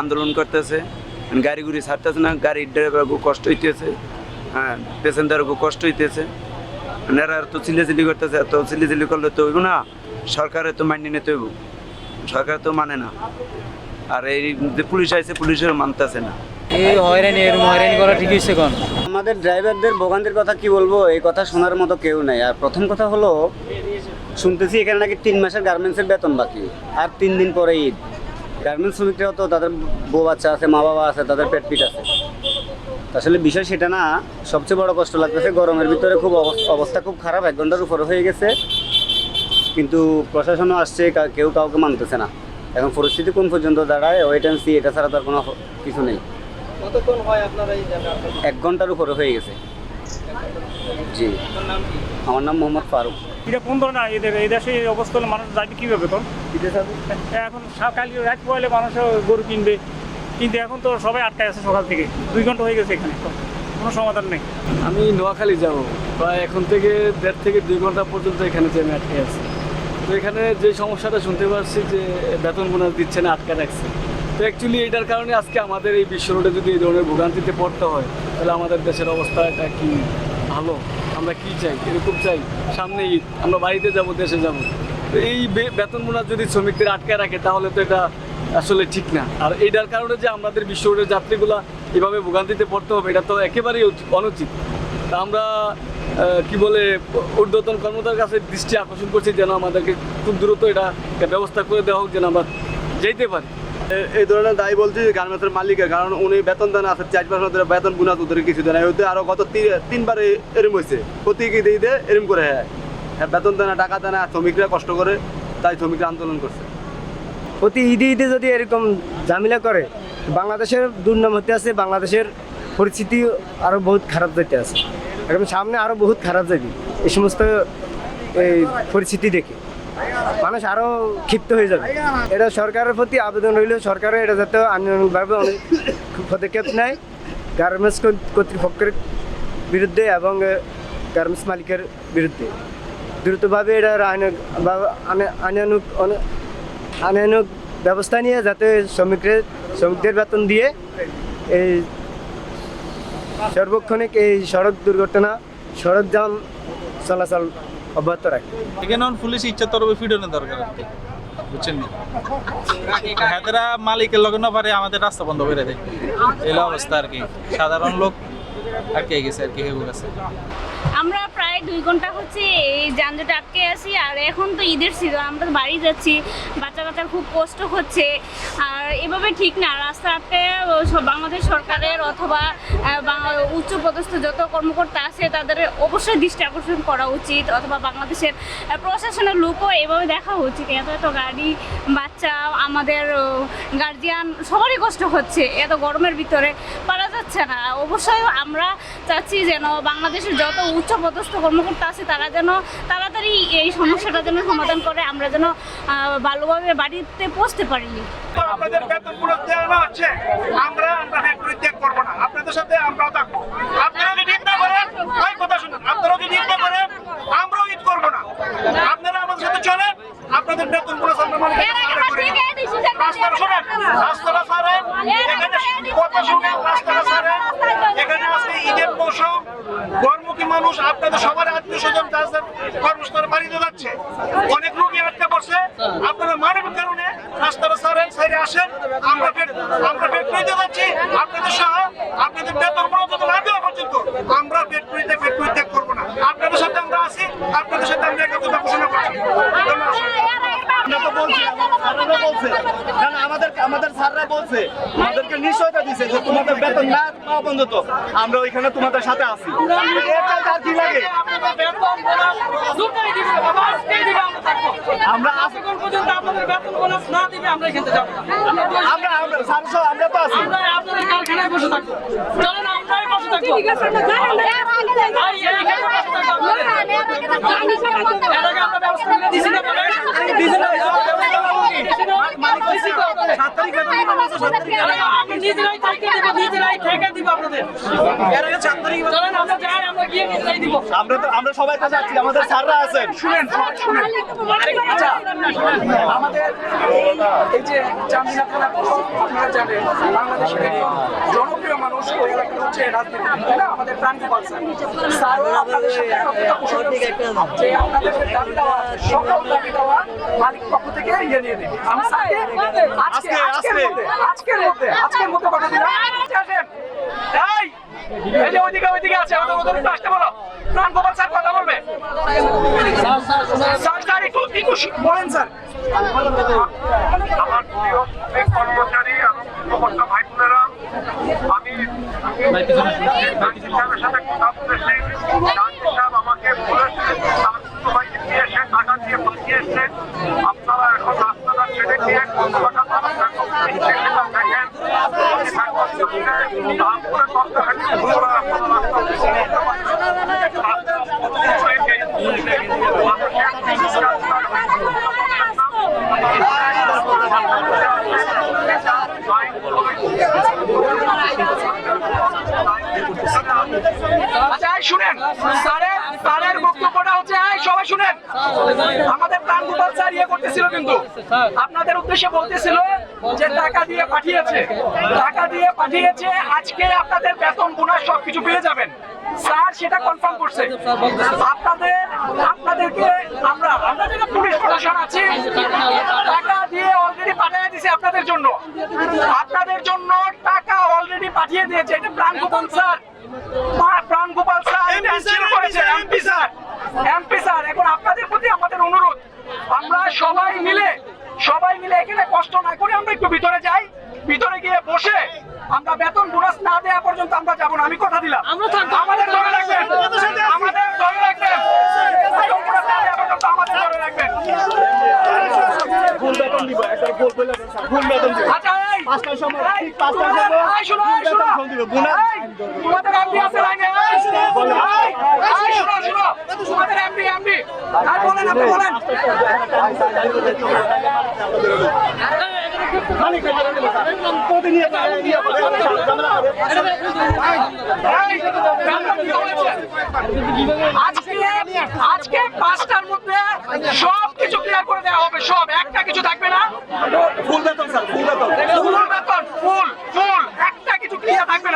আন্দোলন করতেছে। গাড়ি গুড়ি ছাড়তেছে না গাড়ির ড্রাইভার খুব কষ্ট হইতেছে হ্যাঁ প্যাসেঞ্জার খুব কষ্ট হইতেছে। এরা তো চিল্লাচিল্লি করতেছে এত চিল্লাচিল্লি করলে তো হইব না সরকারে তো মানিয়ে নিতে হইব। সরকার তো মানে না। আর এই যে পুলিশ আইছে পুলিশের মানতেছে না। এই হয়রানি এরকম হয়রানি করা ঠিক হচ্ছে কোন? আমাদের ড্রাইভারদের ভোগান্তির কথা কি বলব এই কথা শোনার মতো কেউ নেই। আর প্রথম কথা হলো শুনতেছি এখানে নাকি তিন মাসের গার্মেন্টসের বেতন বাকি আর তিন দিন পরে ঈদ। গার্মেন্টস শ্রমিকরাও তো তাদের বউ বাচ্চা আছে মা বাবা আছে তাদের পেট পিট আছে। আসলে বিষয় সেটা না সবচেয়ে বড় কষ্ট লাগতেছে গরমের ভিতরে খুব অবস- অবস্থা খুব খারাপ এক ঘণ্টার উপরে হয়ে গেছে। কিন্তু প্রশাসনও আসছে কেউ কাউকে মানতেছে না। এখন পরিস্থিতি কোন পর্যন্ত দাঁড়ায় ওয়েট অ্যান্ড সি এটা ছাড়া তো আর কোনো কিছু নেই। এক ঘণ্টার উপরে হয়ে গেছে। জি। আমার নাম মোহাম্মদ ফারুক। এটা কোন ধরনের এদের এই দেশে এই অবস্থা হলে মানুষ যাবে কীভাবে কোন এখন সকাল রাত পয়লে মানুষ গরু কিনবে। কিন্তু এখন তো সবাই আটকায় আছে সকাল থেকে। দুই ঘণ্টা হয়ে গেছে এখানে। কোনো সমাধান নেই। আমি নোয়াখালী যাব। প্রায় এখন থেকে দেড় থেকে দুই ঘণ্টা পর্যন্ত এখানে যে আমি আটকে আছি। তো এখানে যে সমস্যাটা শুনতে পারছি যে বেতন বোনাস দিচ্ছে না আটকে রাখছে। তো অ্যাকচুয়ালি এটার কারণে আজকে আমাদের এই বিশ্ব রোডে যদি এই ধরনের ভোগান্তিতে পড়তে হয় তাহলে আমাদের দেশের অবস্থাটা কি? ভালো, আমরা কি চাই? এরকম চাই। সামনে ঈদ, আমরা বাড়িতে যাব, দেশে যাব। তো এই বেতন বোনাস যদি শ্রমিকদের আটকে রাখে, তাহলে তো এটা আসলে ঠিক না। আর এইটার কারণে যে আমাদের বিশ্ব যাত্রীগুলা এভাবে ভোগান্তিতে পড়তে হবে, এটা তো একেবারেই অনুচিত। তা আমরা কি বলে, ঊর্ধ্বতন কর্মতার কাছে দৃষ্টি আকর্ষণ করছি যেন আমাদেরকে খুব দ্রুত এটা ব্যবস্থা করে দেওয়া হোক, যেন আমরা যেতে পারি। এই ধরনের দায়ী বলছি গার্মেন্টসের মালিকের, কারণ উনি বেতন দেন আছে চার পাঁচ ধরে, বেতন বুনাস ওদের কিছু দেন হয়তো আরও গত তিন- তিনবার এরম হয়েছে প্রতি ঈদে ঈদে এরম করে হ্যাঁ। হ্যাঁ বেতন দেয় না, টাকা দেয় না শ্রমিকরা কষ্ট করে তাই শ্রমিকরা আন্দোলন করছে। প্রতি ঈদে ঈদে যদি এরকম ঝামেলা করে, বাংলাদেশের দুর্নাম হতে আছে, বাংলাদেশের পরিস্থিতি আরও বহুত খারাপ যেতে আছে। এখন সামনে আরও বহুত খারাপ যাবে এই সমস্ত পরিস্থিতি দেখে। মানুষ আরও ক্ষিপ্ত হয়ে যাবে। এটা সরকারের প্রতি আবেদন রইল, সরকারের এটা যাতে আন্দোলনভাবে পদক্ষেপ নেয়। গার্মেন্টস কর্তৃপক্ষের বিরুদ্ধে এবং গার্মেন্টস মালিকের বিরুদ্ধে। দ্রুতভাবে এটা আইন- বা- আইন- আইনানুগ ব্যবস্থা নিয়ে যাতে শ্রমিকদের শ্রমিকদের বেতন দিয়ে এই সর্বক্ষণিক এই সড়ক দুর্ঘটনা, সড়ক যান চলাচল অব্যাহত রাখে। পুলিশ দরকার বুঝছেন মালিকের লগে না পারে আমাদের রাস্তা বন্ধ করে দেয়। এই অবস্থা আর কি। সাধারণ লোক গেছে আর আমরা প্রায় দুই ঘণ্টা হচ্ছে এই যানজটে আটকে আছি, আর এখন তো ঈদের সিজন আমরা তো বাড়ি যাচ্ছি, বাচ্চা কাচ্চার খুব কষ্ট হচ্ছে, আর এভাবে ঠিক না, রাস্তা আটকে বাংলাদেশ সরকারের অথবা উচ্চ পদস্থ যত কর্মকর্তা আছে, তাদের অবশ্যই দৃষ্টি আকর্ষণ করা উচিত, অথবা বাংলাদেশের প্রশাসনের লোকও এভাবে দেখা উচিত, এত এত গাড়ি, বাচ্চা, আমাদের গার্জিয়ান সবারই কষ্ট হচ্ছে, এত গরমের ভিতরে পারা যাচ্ছে না। অবশ্যই আমরা চাচ্ছি যেন বাংলাদেশের যত উচ্চ পদস্থ কর্মকর্তা আছে তারা যেন তাড়াতাড়ি এই সমস্যাটা যেন সমাধান করে আমরা যেন ভালোভাবে বাড়িতে পৌঁছতে পারি। আপনাদের বেতন পুরো দেওয়া হচ্ছে আমরা আমরা ফ্যাক্টরি ত্যাগ করব না। আপনাদের সাথে আমরাও থাকব। আপনারা যদি ঈদ না করেন ওই কথা শুনুন। আপনারা যদি ঈদ না করেন আমরাও ঈদ করব না। আপনারা আমাদের সাথে চলেন। আপনাদের বেতন পুরো শোনেন। রাস্তাটা এখানে কথা শুনেন। রাস্তাটা ছাড়েন এখানে আজকে ঈদের মৌসুম গর্মুখী মানুষ, আপনাদের সবার আত্মীয় স্বজন তাদের কর্মস্থলে বাড়িতে যাচ্ছে, অনেক রোগী আটকে পড়ছে। আপনারা মানবিক কারণে রাস্তাটা সারেন সাইডে আসেন, আমরা আমরা আমরা ফ্যাক্টরিতে যাচ্ছি আপনাদের সহ আপনাদের বেতন পর্যন্ত না দেওয়া পর্যন্ত আমরা ফ্যাক্টরিতে ফ্যাক্টরি ত্যাগ করব না আপনাদের সাথে আমরা আছি আপনাদের সাথে আমরা একত্রতা ঘোষণা করছি ধন্যবাদ আমরা তো বলছি স্যাররা বলছে না না আমাদের আমাদের স্যাররা বলছে আমাদেরকে নিশ্চয়তা দিছে যে তোমাদের বেতন না পাওয়া পর্যন্ত আমরা ওইখানে তোমাদের সাথে আছি আর কি লাগে আমরা আমরা আমরা স্যার আমরা তো আছি নিজেরাই থেকে দিব নিজেরাই থেকে দিব আপনাদের। আমরা তো আমরা সবাই তো যাচ্ছি আমাদের স্যাররা আছেন। শুনেন শুনেন। আচ্ছা। আমাদের এই যে চান্দিনা থানা আপনারা জানেন বাংলাদেশের জনপ্রিয় মানুষ ওই হচ্ছে রাজনীতি তাই না আমাদের প্রান্তিক স্যার স্যারও আপনাদের সাথে একত্রিত পোষণ যে আপনাদের দাবি দেওয়া সকল দাবি দেওয়া মালিক পক্ষ থেকে ইয়ে নিয়ে দেবে আমি স্যারকে আজকে আজকের মধ্যে আজকের মধ্যে আজকের মধ্যে কথা দিলাম। এই এই যে ওইদিকে ওইদিকে আছে। ওদের ওদের আসতে বলো। প্রাণ গোপাল স্যার কথা বলবে। স্যার স্যার একটু বলেন স্যার। আমার প্রিয় কর্মচারী এবং উপভোক্তা ভাই বোনেরা আমি সাথে কথা বলেছি ডাক্তার সাহেব আমাকে বলেছে তার সবাইকে দিয়ে এসে টাকা দিয়ে পাঠিয়েছে আপনারা এখন রাস্তাটা ছেড়ে দিয়ে কোন টাকা পাবেন না সেটা দেখেন তারপরে কষ্টখানি ঘোরা কোনো রাস্তা করতে পারবেন আচ্ছা এই শুনেন স্যারের স্যারের বক্তব্যটা হচ্ছে এই সবাই শুনেন আমাদের প্রাণ গোপাল স্যার ইয়ে করতেছিল কিন্তু। আপনাদের উদ্দেশ্যে বলতেছিল যে টাকা দিয়ে পাঠিয়েছে। টাকা দিয়ে পাঠিয়েছে, আজকে আপনাদের বেতন, বোনাস সবকিছু পেয়ে যাবেন। স্যার সেটা কনফার্ম করছে। আপনাদের আপনাদেরকে আমরা আমরা যারা পুলিশ প্রশাসন আছি টাকা দিয়ে অলরেডি পাঠিয়ে দিয়েছে আপনাদের জন্য। আপনাদের জন্য টাকা অলরেডি পাঠিয়ে দিয়েছে। এটা Pran Gopal sir Pran Gopal sir MP sir MP sir এখন আপনাদের প্রতি আমাদের অনুরোধ। আমরা সবাই মিলে সবাই মিলে এখানে কষ্ট না করে আমরা একটু ভিতরে যাই। ভিতরে গিয়ে বসে আমরা বেতন বোনাস না দেওয়া পর্যন্ত আমরা যাব না। আমি কথা দিলাম। আমাদের ধরে রাখবেন। আমাদের ধরে রাখবেন। বেতন বোনাস না দেওয়া পর্যন্ত আমাদের রাখবেন। আচ্ছা এই। পাঁচটার সময় ঠিক পাঁচটার সময়। বোনাস আজকে পাঁচটার মধ্যে সব কিছু ক্লিয়ার করে দেওয়া হবে, সব, একটা কিছু থাকবে না। ফুল বেতন, স্যার, ফুল বেতন।